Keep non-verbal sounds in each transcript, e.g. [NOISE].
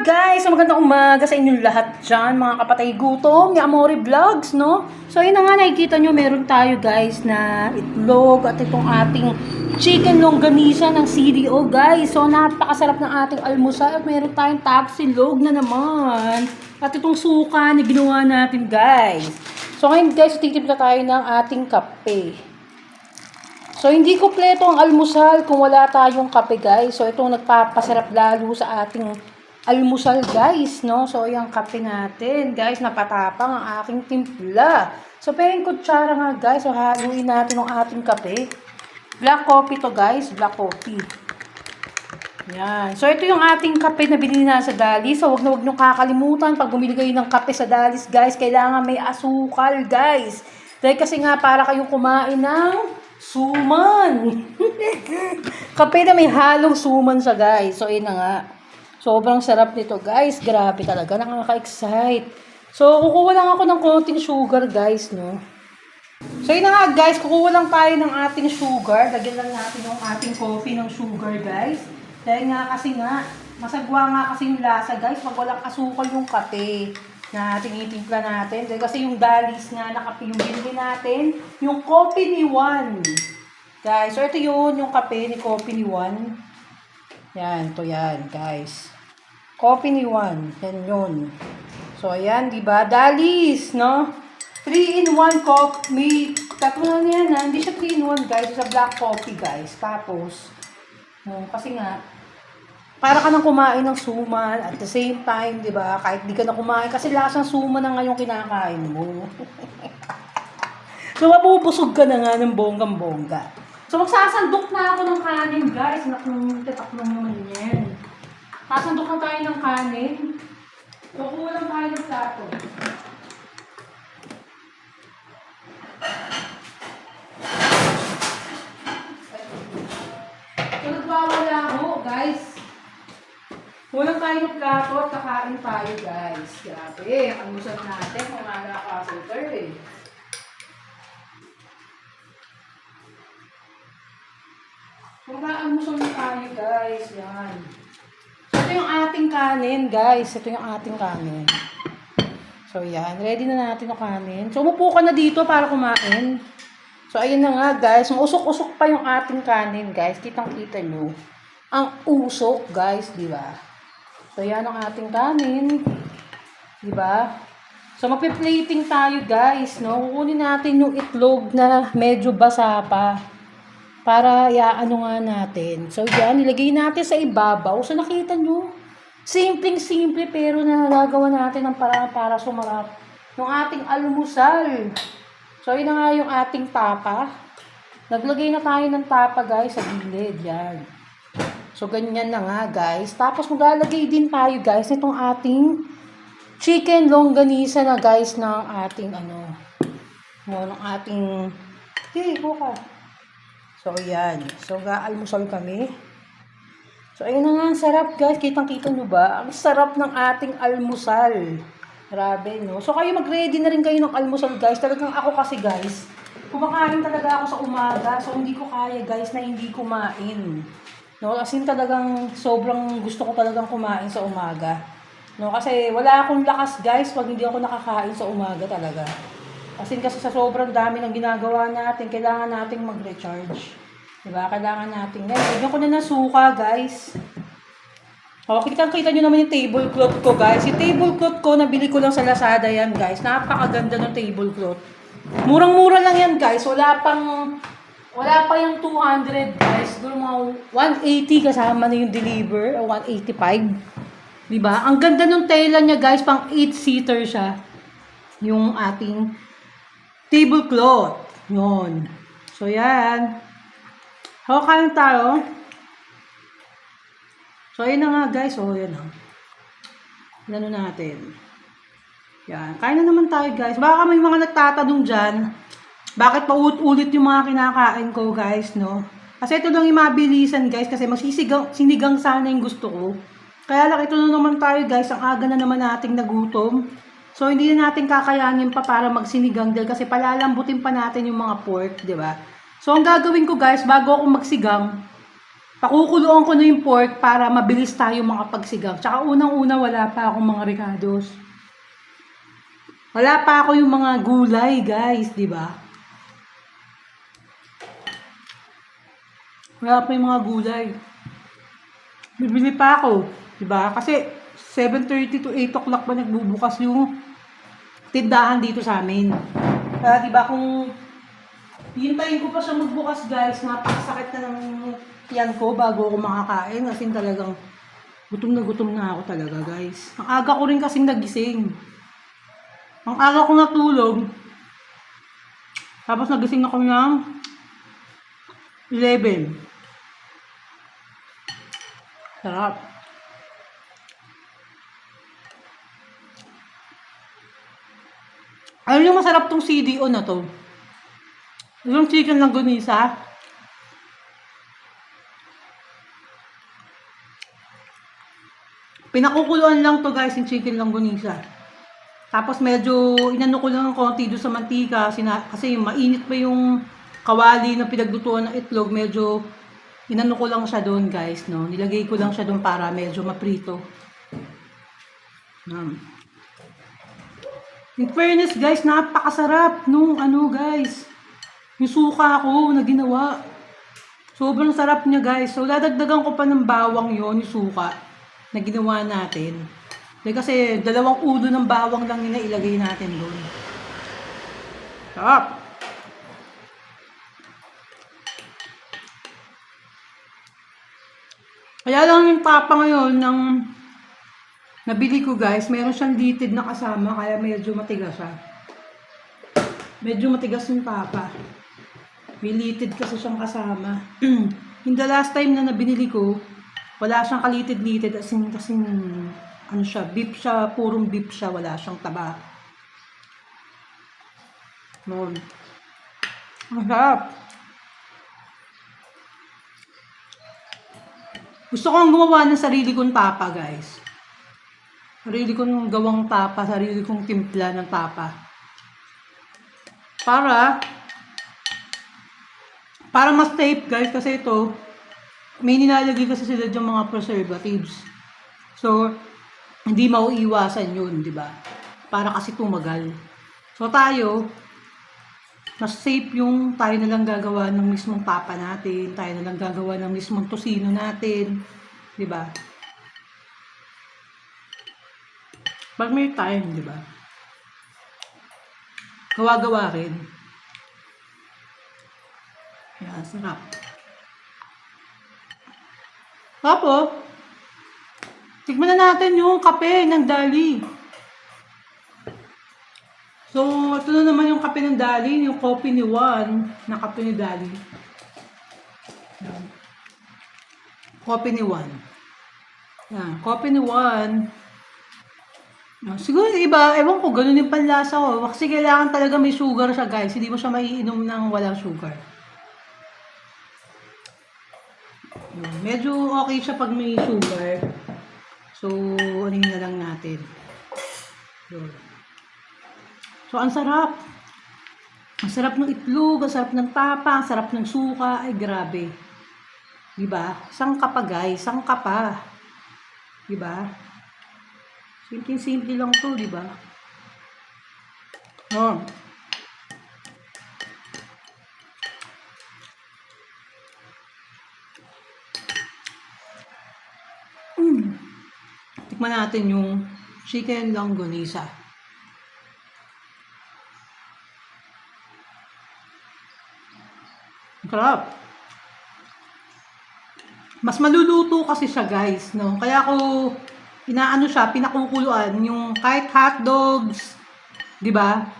guys? So magandang umaga sa inyong lahat dyan, mga kapatay gutom ni Amore Vlogs, no? So yun na nga, nakikita nyo, meron tayo guys na itlog at itong ating chicken longganisa ng CDO guys. So napakasarap ng ating almusal at meron tayong tapsilog na naman. At itong suka na ginawa natin guys. So ngayon guys, titipla tayo ng ating kape. So, hindi kompleto ang almusal kung wala tayong kape, guys. So, itong nagpapasarap lalo sa ating almusal, guys, no? So, yung kape natin, guys, napatapang ang aking timpla. So, pering kutsara nga, guys. So, haluin natin ang ating kape. Black coffee to, guys. Black coffee. Yan. So, ito yung ating kape na binili na sa Dalis. So, wag na wag nyo kakalimutan. Pag bumili kayo ng kape sa Dalis, guys, kailangan may asukal, guys. Dahil kasi nga, para kayong kumain ng suman. [LAUGHS] kape na may halong suman sa guys. So, yun nga. Sobrang sarap nito, guys. Grabe talaga. Nakaka-excite. So, kukuha lang ako ng konting sugar, guys, no? So, yun na nga, guys. Kukuha lang tayo ng ating sugar. Lagyan lang natin yung ating coffee ng sugar, guys. Dahil nga kasi nga, masagwa nga kasi yung lasa, guys. Pag walang asukal yung kape na tinitimpla natin. Dahil kasi yung dalis nga na kape yung binili natin, yung coffee ni Juan. Guys, so ito yun, yung kape ni coffee ni Juan. Yan, to yan, guys. Coffee ni Juan. Yan yun. So, ayan, di ba? Dalis, no? 3-in-1 coffee. May tatlo na yan, ha? Hindi siya 3-in-1, guys. Sa black coffee, guys. Tapos, no, kasi nga, para ka nang kumain ng suman at the same time, di ba? Kahit di ka na kumain, kasi lasang suman na ngayon kinakain mo. [LAUGHS] so, mabubusog ka na nga ng bonggang-bongga. So, magsasandok na ako ng kanin, guys. Lang naman yan. Sasandok na tayo ng kanin. So, kulang tayo ng plato. So, nagwawala ako, guys. Walang tayo ng plato at kakain tayo, guys. Grabe, ang almusal natin, umaga ka sa eh. Guys. Yan. So, ito yung ating kanin, guys. Ito yung ating kanin. So, yan. Ready na natin yung kanin. So, umupo ka na dito para kumain. So, ayun na nga, guys. Usok-usok pa yung ating kanin, guys. Kitang-kita nyo. Ang usok, guys, di ba? So, yan ang ating kanin. Di ba? So, magpe-plating tayo, guys, no? Kukunin natin yung itlog na medyo basa pa. Para iaano nga natin. So, yan. Nilagay natin sa ibabaw. So, nakita nyo? Simpleng-simple pero nagagawa natin ng paraan para sumarap ng ating almusal. So, yun na nga yung ating tapa. Naglagay na tayo ng tapa, guys, sa gilid. Yan. So, ganyan na nga, guys. Tapos, maglalagay din tayo, guys, nitong ating chicken longganisa na, guys, ng ating, ano, ng ating, hey, buka. So, yan. So, gaalmusal kami. So, ayun na nga, sarap, guys. Kitang-kita nyo ba? Ang sarap ng ating almusal. Grabe, no? So, kayo mag-ready na rin kayo ng almusal, guys. Talagang ako kasi, guys, kumakain talaga ako sa umaga. So, hindi ko kaya, guys, na hindi kumain. No, as in talagang sobrang gusto ko talagang kumain sa umaga. No, kasi wala akong lakas guys pag hindi ako nakakain sa umaga talaga. As in kasi sa sobrang dami ng ginagawa natin, kailangan nating mag-recharge. Diba? Kailangan natin. Ngayon, bigyan ko na ng suka guys. O, kitang-kita nyo naman yung tablecloth ko guys. Yung tablecloth ko, nabili ko lang sa Lazada yan guys. Napakaganda ng tablecloth. Murang-mura lang yan guys. Wala pang wala pa yung 200 guys. Siguro mga 180 kasama na yung deliver. O 185. Diba? Ang ganda ng tela niya guys. Pang 8-seater siya. Yung ating tablecloth. Yun. So yan. Hawakain tayo. So ayun na nga guys. O yan o. Ano natin. Yan. Kain na naman tayo guys. Baka may mga nagtatanong dyan. Bakit pa ulit yung mga kinakain ko, guys, no? Kasi ito lang yung mabilisan, guys, kasi magsisigang, sinigang sana yung gusto ko. Kaya lang, ito na naman tayo, guys, ang aga na naman nating nagutom. So, hindi na natin kakayanin pa para magsinigang dahil kasi palalambutin pa natin yung mga pork, di ba? So, ang gagawin ko, guys, bago ako magsigang, Pakukuluan ko na yung pork para mabilis tayo makapagsigang. Tsaka unang-una wala pa akong mga ricados. Wala pa ako yung mga gulay, guys, di ba? Wala pa yung mga gulay. Bibili pa ako, di ba? Kasi 7.30 to 8 o'clock pa nagbubukas yung tindahan dito sa amin. Kaya di ba kung hintayin ko pa siya magbukas guys, napakasakit na ng tiyan ko bago ako makakain kasi talagang gutom na gutom na ako talaga guys. Ang aga ko rin kasing nagising. Ang aga ko natulog. Tapos nagising ako ng 11. Sarap. Alam niyo masarap tong CDO na to. Yung chicken langgonisa. Pinakukuluan lang to guys yung chicken langgonisa. Tapos medyo inano ko lang ng konti doon sa mantika sina, kasi mainit pa yung kawali na pinaglutuan ng itlog. Medyo inano ko lang siya doon guys. No? Nilagay ko lang siya doon para medyo maprito. Um. In fairness guys, napakasarap nung ano guys. Yung suka ko na ginawa. Sobrang sarap niya guys. So dadagdagan ko pa ng bawang yon yung suka na ginawa natin. Dahil kasi dalawang ulo ng bawang lang yun na natin doon. Sarap! Kaya lang yung tapa ngayon ng nabili ko guys, meron siyang litid na kasama kaya medyo matigas siya. Medyo matigas yung tapa. May litid kasi siyang kasama. [CLEARS THROAT] yung the last time na nabinili ko, wala siyang kalitid-litid as in, kasi ano siya, beef siya, purong beef siya, wala siyang taba. Noon. Ang sarap. Gusto kong gumawa ng sarili kong tapa, guys. Sarili kong gawang tapa, sarili kong timpla ng tapa. Para, para mas safe, guys, kasi ito, may nilalagay kasi sila dyan mga preservatives. So, hindi mauiwasan yun, di ba? Para kasi tumagal. So, tayo, mas safe yung tayo na lang gagawa ng mismong papa natin, tayo na lang gagawa ng mismong tosino natin, di ba? Pag may time, di ba? Gawa-gawa rin. Yan, sarap. Tapos, tikman na natin yung kape ng Dali. So, ito na naman yung kape ng Dali, yung coffee ni Juan na kape ni Dali. Yan. Coffee ni Juan. Yan, coffee ni Juan. Yan. Siguro iba, ewan ko, ganun yung panlasa ko. Kasi kailangan talaga may sugar siya, guys. Hindi mo siya maiinom ng walang sugar. Medyo okay siya pag may sugar. So, ano na lang natin. So, ang sarap. Ang sarap ng itlog, ang sarap ng tapa, ang sarap ng suka. Ay, grabe. Diba? Sangka pa, guys. Sangka pa. Diba? Simple-simple lang to, diba? Oh. Mm. Tikman natin yung chicken longganisa. Sarap. Mas maluluto kasi siya guys, no? Kaya ako inaano siya, pinakukuluan yung kahit hot dogs, 'di ba?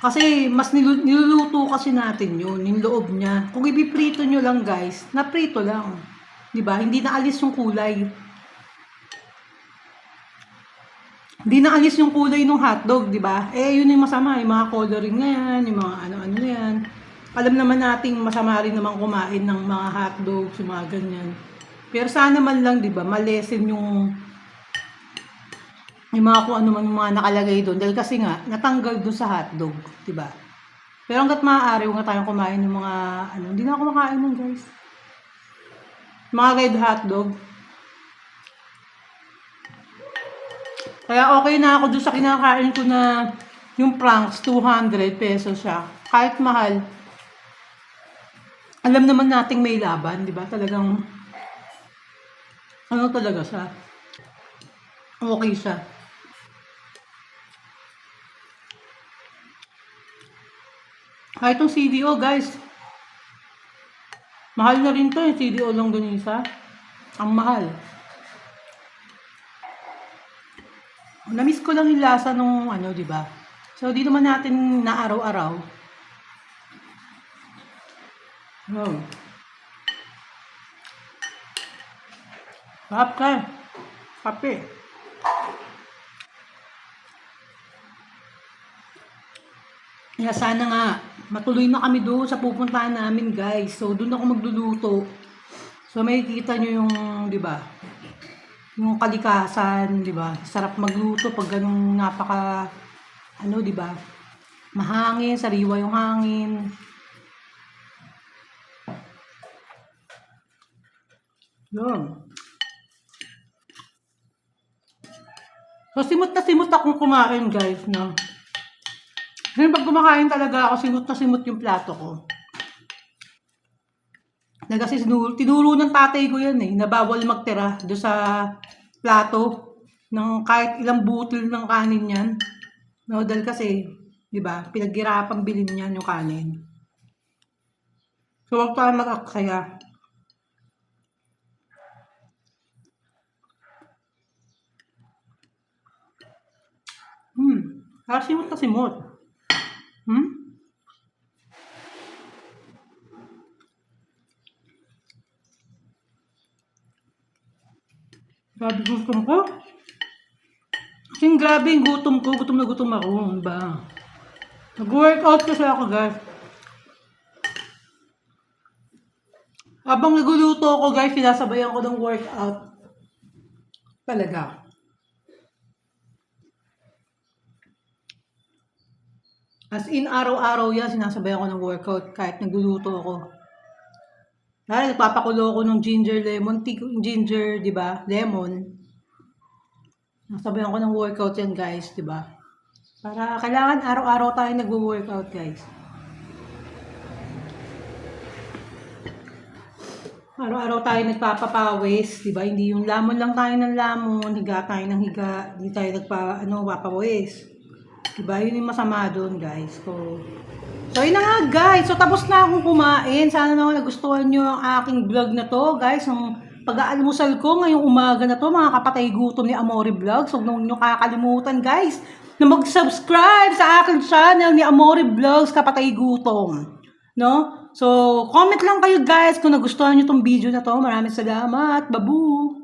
Kasi mas nilu- niluluto kasi natin yun, yung loob niya. Kung ipiprito nyo lang guys, naprito lang. 'Di ba? Hindi na alis yung kulay. Hindi na alis yung kulay ng hotdog, di ba? Eh, yun yung masama, yung mga coloring na yan, yung mga ano-ano na yan. Alam naman nating masama rin naman kumain ng mga hotdogs, yung mga ganyan. Pero sana man lang, di ba, malesen yung yung mga kung ano man yung mga nakalagay doon. Dahil kasi nga, natanggal doon sa hotdog, di ba? Pero hanggat maaari, huwag na tayong kumain ng mga, ano, hindi na ako makain nun, guys. Mga red hotdog. Kaya okay na ako doon sa kinakain ko na yung pranks, 200 pesos siya. Kahit mahal. Alam naman nating may laban, di ba? Talagang, ano talaga siya? Okay siya. Kahit itong CDO, guys. Mahal na rin to yung CDO longganisa. Ang mahal. Namiss ko lang yung lasa nung ano, di ba? So, di naman natin na araw-araw. Oh. Sarap ka. Kape. Kaya sana nga, matuloy na kami doon sa pupuntahan namin, guys. So, doon ako magluluto. So, may kita nyo yung, di ba? Yung kalikasan, di ba? Sarap magluto pag ganung napaka, ano, di ba? Mahangin, sariwa yung hangin. Yun. So, simot na simot akong kumain, guys, no? Kasi pag kumakain talaga ako, simot na simot yung plato ko. Na kasi tinuro ng tatay ko yan eh, na bawal magtira do sa plato ng kahit ilang butil ng kanin yan. No, dahil kasi, di ba, pinaghirapan bilhin niyan yung kanin. So, huwag tayo mag-aksaya. Hmm, ah, simot na simot. Hmm? Grabe gutom ko. Kasing grabe yung gutom ko. Gutom na gutom ako. Ano ba? Nag-workout kasi ako, guys. Habang nagluluto ako, guys, sinasabayan ko ng workout. Talaga. As in, araw-araw yan, sinasabayan ko ng workout kahit nagluluto ako. Dahil nagpapakulo ako ng ginger lemon tea, ginger, di ba? Lemon. Nasabayan ko ng workout yan, guys, di ba? Para kailangan araw-araw tayo nagwo-workout, guys. Araw-araw tayo nagpapapawis, di ba? Hindi yung lamon lang tayo ng lamon, higa tayo ng higa, hindi tayo nagpa, ano, papawis. Di ba? Yun yung masama doon, guys. So, so yun na nga, guys. So, tapos na akong kumain. Sana naman nagustuhan nyo ang aking vlog na to, guys. Ang pag-aalmusal ko ngayong umaga na to, mga kapatay gutom ni Amore Vlogs. Huwag nyo kakalimutan, guys, na mag-subscribe sa aking channel ni Amore Vlogs, kapatay gutom. No? So, comment lang kayo guys kung nagustuhan nyo tong video na to. Maraming salamat. Babu!